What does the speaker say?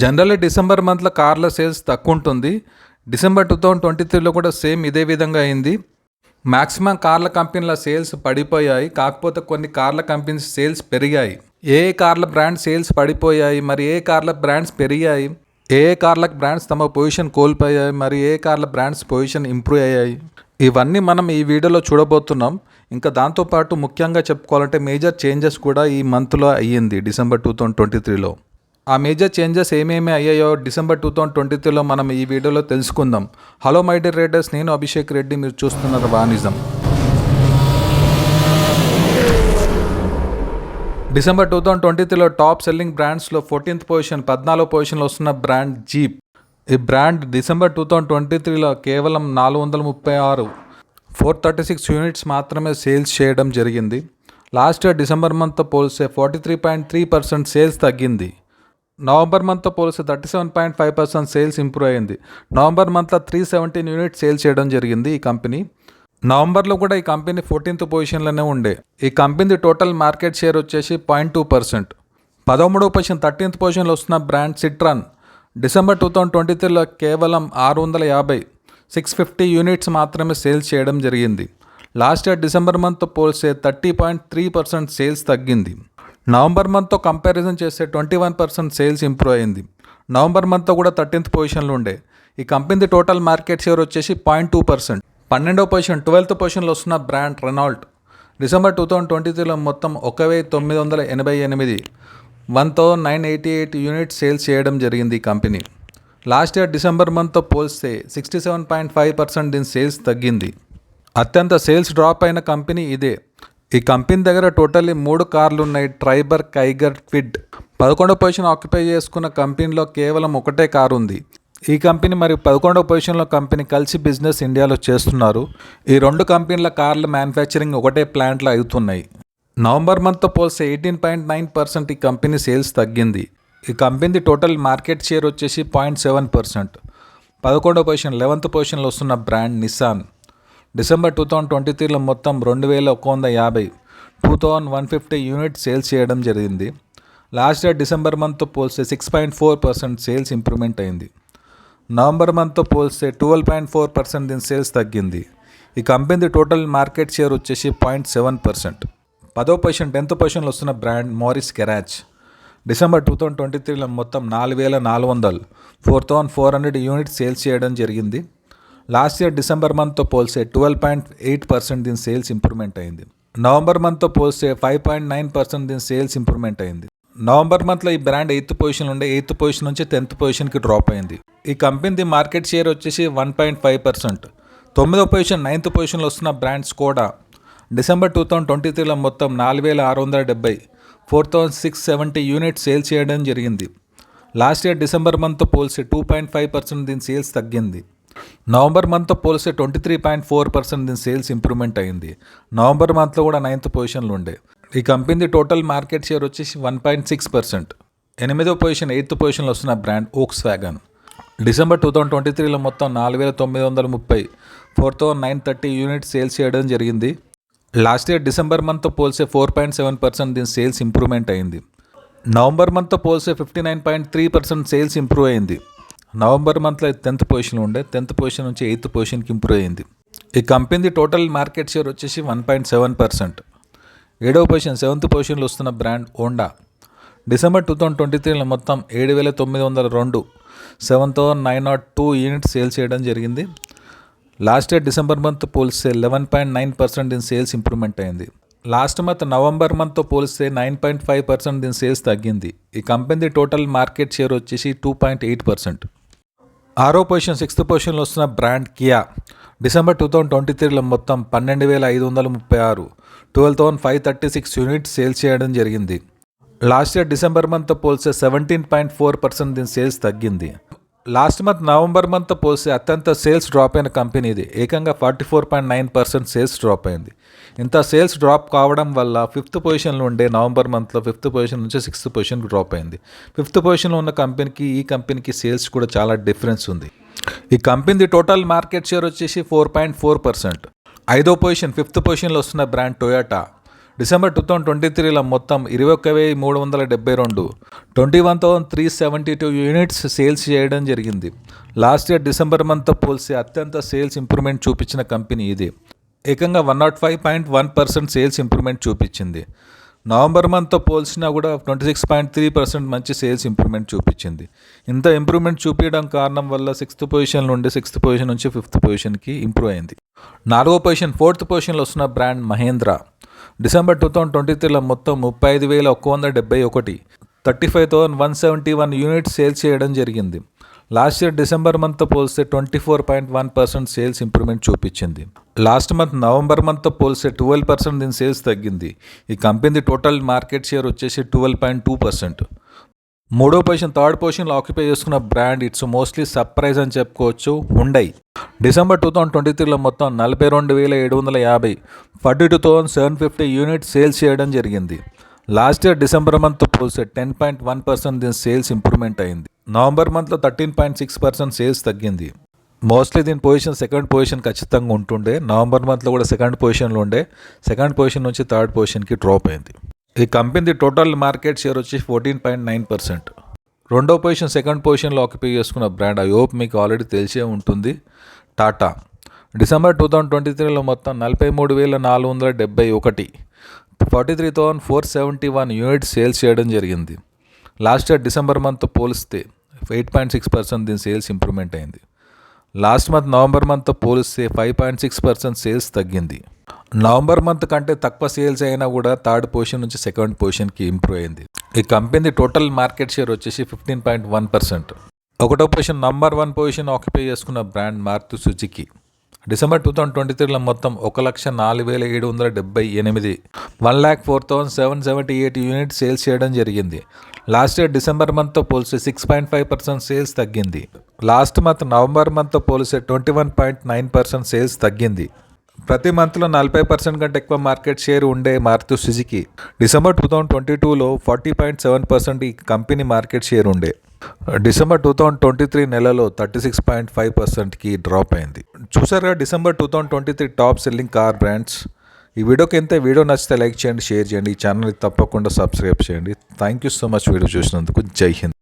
Generally December మంత్లో కార్ల sales తక్కువ ఉంటుంది డిసెంబర్ టూ థౌజండ్ ట్వంటీ త్రీలో కూడా సేమ్ ఇదే విధంగా అయింది. మ్యాక్సిమం కార్ల కంపెనీల సేల్స్ పడిపోయాయి. కాకపోతే కొన్ని కార్ల కంపెనీస్ సేల్స్ పెరిగాయి. ఏ కార్ల బ్రాండ్ సేల్స్ పడిపోయాయి మరి ఏ కార్ల బ్రాండ్స్ పెరిగాయి ఏ ఏ కార్ల బ్రాండ్స్ తమ పొజిషన్ కోల్పోయాయి మరి ఏ కార్ల బ్రాండ్స్ పొజిషన్ ఇంప్రూవ్ అయ్యాయి. ఇవన్నీ మనం ఈ వీడియోలో చూడబోతున్నాం. ఇంకా దాంతోపాటు ముఖ్యంగా చెప్పుకోవాలంటే మేజర్ చేంజెస్ కూడా ఈ మంత్లో అయ్యింది డిసెంబర్ టూ థౌజండ్ ట్వంటీ త్రీలో ఆ మేజర్ చేంజెస్ ఏమేమి అయ్యాయో డిసెంబర్ టూ థౌజండ్ ట్వంటీ త్రీలో మనం ఈ వీడియోలో తెలుసుకుందాం. హలో మై డియర్ నేను అభిషేక్ రెడ్డి మీరు చూస్తున్నారు వానిజం. డిసెంబర్ టూ థౌజండ్ ట్వంటీ త్రీలో టాప్ సెల్లింగ్ బ్రాండ్స్లో ఫోర్టీన్త్ పొజిషన్ పద్నాలుగు పొజిషన్లో వస్తున్న బ్రాండ్ జీప్ ఈ brand December two thousand twenty త్రీలో కేవలం నాలుగు వందల ముప్పై ఆరు ఫోర్ థర్టీ సిక్స్ యూనిట్స్ మాత్రమే సేల్స్ చేయడం జరిగింది. లాస్ట్ ఇయర్ డిసెంబర్ మంత్తో పోలిస్తే forty three point three percent sales తగ్గింది. నవంబర్ మంత్తో పోలిస్తే thirty seven point five percent sales improve అయింది. నవంబర్ మంత్లో త్రీ సెవెంటీన్ యూనిట్స్ సేల్ చేయడం జరిగింది ఈ కంపెనీ. నవంబర్లో కూడా ఈ కంపెనీ ఫోర్టీన్త్ పొజిషన్లోనే ఉండే. ఈ కంపెనీ టోటల్ మార్కెట్ షేర్ వచ్చేసి పాయింట్ టూ పర్సెంట్ పదమూడవ పొజిషన్ థర్టీన్త్ పొజిషన్లో వస్తున్న brand Citroen December two thousand twenty త్రీలో కేవలం ఆరు వందల యాభై సిక్స్ ఫిఫ్టీ యూనిట్స్ మాత్రమే సేల్స్ చేయడం జరిగింది. లాస్ట్ ఇయర్ డిసెంబర్ మంత్తో పోల్స్తే thirty point three percent sales తగ్గింది. నవంబర్ మంత్తో కంపారిజన్ చేస్తే twenty one percent sales improve అయింది. నవంబర్ మంత్తో కూడా థర్టీన్త్ పొజిషన్లో ఉండే. ఈ కంపెనీ టోటల్ మార్కెట్ షేర్ వచ్చేసి పాయింట్ టూ పర్సెంట్. పన్నెండవ పొజిషన్ ట్వెల్త్ పొజిషన్లో వస్తున్న brand Renault. December two thousand twenty త్రీలో మొత్తం ఒక వెయ్యి తొమ్మిది వందల ఎనభై ఎనిమిది one thousand nine eighty eight unit sales చేయడం జరిగింది ఈ కంపెనీ. లాస్ట్ ఇయర్ డిసెంబర్ మంత్తో పోల్స్తే sixty seven point five percent దీని సేల్స్ తగ్గింది. అత్యంత సేల్స్ డ్రాప్ అయిన కంపెనీ ఇదే. ఈ కంపెనీ దగ్గర టోటల్లీ మూడు కార్లు ఉన్నాయి. ట్రైబర్ కైగర్ క్విడ్ పదకొండో పొజిషన్ ఆక్యుపై చేసుకున్న కంపెనీలో కేవలం ఒకటే కారు ఉంది. ఈ కంపెనీ మరియు పదకొండవ పొజిషన్లో కంపెనీ కలిసి బిజినెస్ ఇండియాలో చేస్తున్నారు. ఈ రెండు కంపెనీల కార్ల మ్యానుఫ్యాక్చరింగ్ ఒకటే ప్లాంట్లో అవుతున్నాయి. నవంబర్ మంత్తో పోల్స్తే ఎయిటీన్ పాయింట్ నైన్ పర్సెంట్ ఈ కంపెనీ సేల్స్ తగ్గింది. ఈ కంపెనీ టోటల్ మార్కెట్ షేర్ వచ్చేసి పాయింట్ సెవెన్ పర్సెంట్ పదకొండవ పొజిషన్ లెవెంత్ పొజిషన్లో వస్తున్న brand Nissan December two thousand twenty త్రీలో మొత్తం రెండు వేల ఒక వంద యాభై two thousand one fifty unit sales చేయడం జరిగింది. లాస్ట్ ఇయర్ డిసెంబర్ మంత్తో పోల్స్తే six point four percent sales improvement అయింది. నవంబర్ మంత్తో పోల్స్తే ట్వెల్వ్ పాయింట్ ఫోర్ పర్సెంట్ దీని సేల్స్ తగ్గింది. ఈ కంపెనీ టోటల్ మార్కెట్ షేర్ వచ్చేసి పాయింట్ సెవెన్ పర్సెంట్. పదో పొజిషన్ టెన్త్ పొజిషన్లో వస్తున్న brand Morris Garages. December two thousand twenty త్రీలో మొత్తం నాలుగు వేల నాలుగు వందలు four thousand four hundred unit sales చేయడం జరిగింది. లాస్ట్ ఇయర్ డిసెంబర్ మంత్తో పోల్సే ట్వెల్వ్ పాయింట్ ఎయిట్ పర్సెంట్ దీని సేల్స్ ఇంప్రూవ్మెంట్ అయింది. నవంబర్ మంత్తో పోల్సే ఫైవ్ పాయింట్ నైన్ పర్సెంట్ దీని సేల్స్ ఇంప్రూవ్మెంట్ అయింది. నవంబర్ మంత్లో ఈ బ్రాండ్ ఎయిత్ పొజిషన్ ఉండే ఎయిత్ పొజిషన్ నుంచి టెన్త్ పొజిషన్కి డ్రాప్ అయింది. ఈ కంపెనీది మార్కెట్ షేర్ వచ్చేసి వన్ పాయింట్ ఫైవ్ పర్సెంట్. తొమ్మిదో పొజిషన్ నైన్త్ పొజిషన్లో వస్తున్న brand Skoda December two thousand twenty త్రీలో మొత్తం నాలుగు వేల ఆరు వందల డెబ్బై four thousand six seventy unit sale చేయడం జరిగింది. లాస్ట్ ఇయర్ డిసెంబర్ మంత్తో పోల్సి టూ పాయింట్ ఫైవ్ పర్సెంట్ దీని సేల్స్ తగ్గింది. నవంబర్ మంత్తో పోలిస్తే twenty three point four percent దీని సేల్స్ ఇంప్రూవ్మెంట్ అయింది. నవంబర్ మంత్లో కూడా నైన్త్ పొజిషన్లో ఉండే. ఈ కంపెనీ టోటల్ మార్కెట్ షేర్ వచ్చేసి వన్ పాయింట్ సిక్స్ పర్సెంట్. ఎనిమిదో పొజిషన్ ఎయిత్ పొజిషన్లో వస్తున్న brand Volkswagen December two thousand twenty త్రీలో మొత్తం నాలుగు వేల తొమ్మిది వందల ముప్పై four thousand nine thirty unit sales చేయడం జరిగింది. లాస్ట్ ఇయర్ డిసెంబర్ మంత్తో పోల్సే ఫోర్ పాయింట్ సెవెన్ పర్సెంట్ దీని సేల్స్ ఇంప్రూవ్మెంట్ అయింది. నవంబర్ మంత్తో పోల్సే fifty nine point three percent sales improve అయింది. నవంబర్ మంత్లో టెన్త్ పొజిషన్లో ఉండే టెన్త్ పొజిషన్ నుంచి ఎయిత్ పొజిషన్కి ఇంప్రూవ్ అయింది. ఈ కంపెనీ టోటల్ మార్కెట్ షేర్ వచ్చేసి వన్ పాయింట్ సెవెన్ పర్సెంట్. ఏడవ పొజిషన్ సెవెంత్ పొజిషన్లో వస్తున్న brand Honda December two thousand twenty త్రీలో మొత్తం ఏడు వేల తొమ్మిది వందల రెండు seven thousand nine nought two units sale చేయడం జరిగింది. లాస్ట్ ఇయర్ డిసెంబర్ మంత్ పోలిస్తే లెవెన్ పాయింట్ నైన్ పర్సెంట్ దీని సేల్స్ ఇంప్రూవ్మెంట్ అయింది. లాస్ట్ మంత్ నవంబర్ మంత్తో పోలిస్తే నైన్ పాయింట్ ఫైవ్ పర్సెంట్ దీని సేల్స్ తగ్గింది. ఈ కంపెనీ టోటల్ మార్కెట్ షేర్ వచ్చేసి టూ పాయింట్ ఎయిట్ పర్సెంట్. ఆరో పొజిషన్ సిక్స్త్ పొజిషన్లో వస్తున్న brand Kia. December two thousand twenty త్రీలో మొత్తం పన్నెండు వేల ఐదు వందల ముప్పై ఆరు. Twelve thousand five thirty six units sales చేయడం జరిగింది. లాస్ట్ ఇయర్ డిసెంబర్ మంత్తో పోల్స్తే సెవెంటీన్ పాయింట్ ఫోర్ పర్సెంట్ దీని సేల్స్ తగ్గింది. లాస్ట్ మంత్ నవంబర్ మంత్తో పోల్స్తే అత్యంత సేల్స్ డ్రాప్ అయిన కంపెనీ ఇది ఏకంగా forty four point nine percent sales drop అయింది. ఇంత సేల్స్ డ్రాప్ కావడం వల్ల ఫిఫ్త్ పొజిషన్లో ఉండే నవంబర్ మంత్లో ఫిఫ్త్ పొజిషన్ నుంచి సిక్స్త్ పొజిషన్కి డ్రాప్ అయింది. ఫిఫ్త్ పొజిషన్లో ఉన్న కంపెనీకి ఈ కంపెనీకి సేల్స్ కూడా చాలా డిఫరెన్స్ ఉంది. ఈ కంపెనీ టోటల్ మార్కెట్ షేర్ వచ్చేసి ఫోర్ పాయింట్ ఫోర్ పర్సెంట్ ఐదో పొజిషన్ ఫిఫ్త్ పొజిషన్లో వస్తున్న brand Toyota December two thousand twenty త్రీలో మొత్తం ఇరవై ఒక్క వెయ్యి మూడు వందల డెబ్బై రెండు. Twenty one thousand three seventy two units sales చేయడం జరిగింది. లాస్ట్ ఇయర్ డిసెంబర్ మంత్తో పోల్సి అత్యంత సేల్స్ ఇంప్రూవ్మెంట్ చూపించిన కంపెనీ ఇది. ఏకంగా one nought five point one percent sales improvement చూపించింది. నవంబర్ మంత్తో పోల్చినా కూడా twenty six point three percent మంచి సేల్స్ ఇంప్రూవ్మెంట్ చూపించింది. ఇంత ఇంప్రూవ్మెంట్ చూపించడం కారణం వల్ల సిక్స్త్ పొజిషన్ నుండి సిక్స్త్ పొజిషన్ నుంచి ఫిఫ్త్ పొజిషన్కి ఇంప్రూవ్ అయింది. నాలుగో పొజిషన్ ఫోర్త్ పొజిషన్లో వస్తున్న brand Mahindra. December two thousand twenty త్రీలో మొత్తం ముప్పై ఐదు వేల ఒక్క వంద డెబ్బై ఒకటి. Thirty five thousand one seventy one unit sales చేయడం జరిగింది. లాస్ట్ ఇయర్ డిసెంబర్ మంత్తో పోల్స్తే twenty four point one percent sales improvement చూపించింది. లాస్ట్ మంత్ నవంబర్ మంత్తో పోల్స్తే ట్వెల్వ్ పర్సెంట్ దీని సేల్స్ తగ్గింది. ఈ కంపెనీ టోటల్ మార్కెట్ షేర్ వచ్చేసి ట్వెల్వ్ పాయింట్ టూ పర్సెంట్. మూడో పొజిషన్ థర్డ్ పొజిషన్లో ఆక్యుపై చేసుకున్న బ్రాండ్ ఇట్స్ మోస్ట్లీ సర్ప్రైజ్ అని చెప్పుకోవచ్చు Hyundai December two thousand twenty త్రీలో మొత్తం నలభై రెండు వేల ఏడు వందల యాభై forty two thousand seven fifty unit sales చేయడం జరిగింది. లాస్ట్ ఇయర్ డిసెంబర్ మంత్ పోల్సే టెన్ పాయింట్ వన్ పర్సెంట్ దీని సేల్స్ ఇంప్రూవ్మెంట్ అయింది. నవంబర్ మంత్లో thirteen point six percent sales తగ్గింది. మోస్ట్లీ దీని పొజిషన్ సెకండ్ పొజిషన్ ఖచ్చితంగా ఉంటుండే. నవంబర్ మంత్లో కూడా సెకండ్ పొజిషన్లో ఉండే. సెకండ్ పొజిషన్ నుంచి థర్డ్ పొజిషన్కి డ్రాప్ అయింది. ఈ కంపెనీ టోటల్ మార్కెట్ షేర్ వచ్చి ఫోర్టీన్ పాయింట్ నైన్ పర్సెంట్. రెండో పొజిషన్ సెకండ్ పొజిషన్లో ఆక్యుపై చేసుకున్న బ్రాండ్ ఐ హోప్ మీకు ఆల్రెడీ తెలిసే ఉంటుంది. Tata. December two thousand twenty త్రీలో మొత్తం నలభై మూడు వేల నాలుగు వందల డెబ్బై ఒకటి. Forty three thousand four seventy one unit sales చేయడం జరిగింది. లాస్ట్ ఇయర్ డిసెంబర్ మంత్ పోలిస్తే ఎయిట్ పాయింట్ సిక్స్ పర్సెంట్ దీని సేల్స్ ఇంప్రూవ్మెంట్ అయింది. లాస్ట్ మంత్ నవంబర్ మంత్తో పోలిస్తే five point six percent sales తగ్గింది. నవంబర్ మంత్ కంటే తక్కువ సేల్స్ అయినా కూడా థర్డ్ పొజిషన్ నుంచి సెకండ్ పొజిషన్కి ఇంప్రూవ్ అయింది. ఈ కంపెనీ టోటల్ మార్కెట్ షేర్ వచ్చేసి ఫిఫ్టీన్ పాయింట్ వన్ పర్సెంట్. ఒకటో position number one position occupy చేసుకున్న brand Maruti Suzuki. December two thousand twenty త్రీలో మొత్తం ఒక లక్ష నాలుగు వేల ఏడు వందల డెబ్బై ఎనిమిది. One lakh four thousand seven seventy eight unit sales చేయడం జరిగింది. లాస్ట్ ఇయర్ డిసెంబర్ మంత్తో పోలిస్తే six point five percent sales తగ్గింది. లాస్ట్ మంత్ నవంబర్ మంత్తో పోలిస్తే twenty one point nine percent sales తగ్గింది. ప్రతి మంత్లో నలభై పర్సెంట్ కంటే ఎక్కువ మార్కెట్ షేర్ ఉండే Maruti Suzuki. December two thousand twenty టూలో ఫార్టీ పాయింట్ సెవెన్ పర్సెంట్ ఈ కంపెనీ మార్కెట్ షేర్ ఉండే. December two thousand twenty three నెలలో థర్టీ సిక్స్ పాయింట్ ఫైవ్ పర్సెంట్కి డ్రాప్ అయింది. చూసారుగా December two thousand twenty three top selling car brands. ఈ వీడియోకి ఎంత వీడియో నచ్చితే లైక్ చేయండి షేర్ చేయండి. ఈ ఛానల్ని తప్పకుండా సబ్స్క్రైబ్ చేయండి. Thank you so much video చూసినందుకు. జై హింద్.